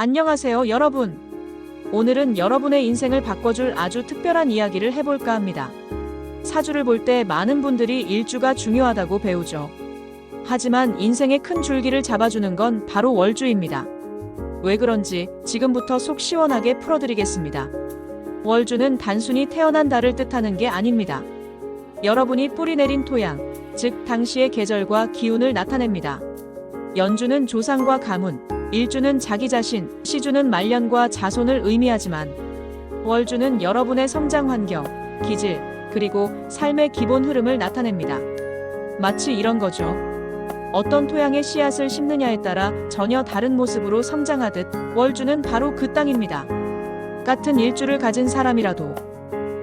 안녕하세요, 여러분. 오늘은 여러분의 인생을 바꿔줄 아주 특별한 이야기를 해볼까 합니다. 사주를 볼 때 많은 분들이 일주가 중요하다고 배우죠. 하지만 인생의 큰 줄기를 잡아주는 건 바로 월주입니다. 왜 그런지 지금부터 속 시원하게 풀어드리겠습니다. 월주는 단순히 태어난 달을 뜻하는 게 아닙니다. 여러분이 뿌리 내린 토양, 즉 당시의 계절과 기운을 나타냅니다. 연주는 조상과 가문, 일주는 자기 자신, 시주는 말년과 자손을 의미하지만 월주는 여러분의 성장 환경, 기질, 그리고 삶의 기본 흐름을 나타냅니다. 마치 이런 거죠. 어떤 토양에 씨앗을 심느냐에 따라 전혀 다른 모습으로 성장하듯 월주는 바로 그 땅입니다. 같은 일주를 가진 사람이라도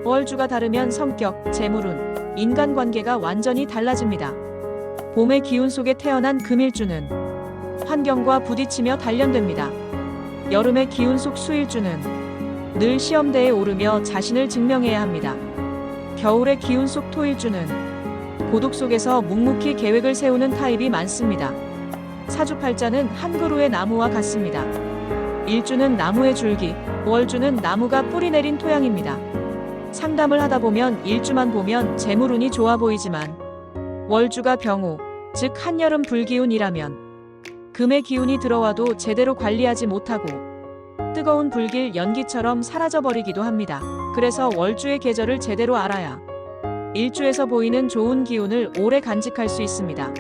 월주가 다르면 성격, 재물운, 인간관계가 완전히 달라집니다. 봄의 기운 속에 태어난 금일주는 환경과 부딪히며 단련됩니다. 여름의 기운 속 수일주는 늘 시험대에 오르며 자신을 증명해야 합니다. 겨울의 기운 속 토일주는 고독 속에서 묵묵히 계획을 세우는 타입이 많습니다. 사주팔자는 한 그루의 나무와 같습니다. 일주는 나무의 줄기, 월주는 나무가 뿌리 내린 토양입니다. 상담을 하다 보면 일주만 보면 재물운이 좋아 보이지만 월주가 병호, 즉 한여름 불기운이라면 금의 기운이 들어와도 제대로 관리하지 못하고 뜨거운 불길 연기처럼 사라져버리기도 합니다. 그래서 월주의 계절을 제대로 알아야 일주에서 보이는 좋은 기운을 오래 간직할 수 있습니다.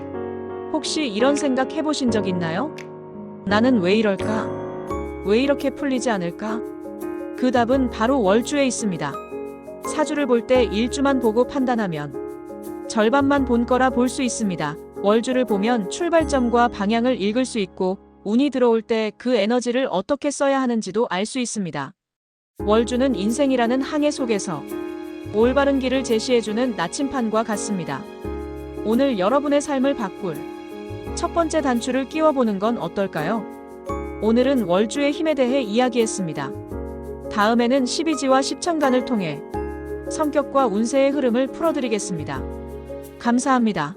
혹시 이런 생각 해보신 적 있나요? 나는 왜 이럴까? 왜 이렇게 풀리지 않을까? 그 답은 바로 월주에 있습니다. 사주를 볼 때 일주만 보고 판단하면 절반만 본 거라 볼 수 있습니다. 월주를 보면 출발점과 방향을 읽을 수 있고 운이 들어올 때 그 에너지를 어떻게 써야 하는지도 알 수 있습니다. 월주는 인생이라는 항해 속에서 올바른 길을 제시해주는 나침판과 같습니다. 오늘 여러분의 삶을 바꿀 첫 번째 단추를 끼워보는 건 어떨까요? 오늘은 월주의 힘에 대해 이야기했습니다. 다음에는 12지와 10천간을 통해 성격과 운세의 흐름을 풀어드리겠습니다. 감사합니다.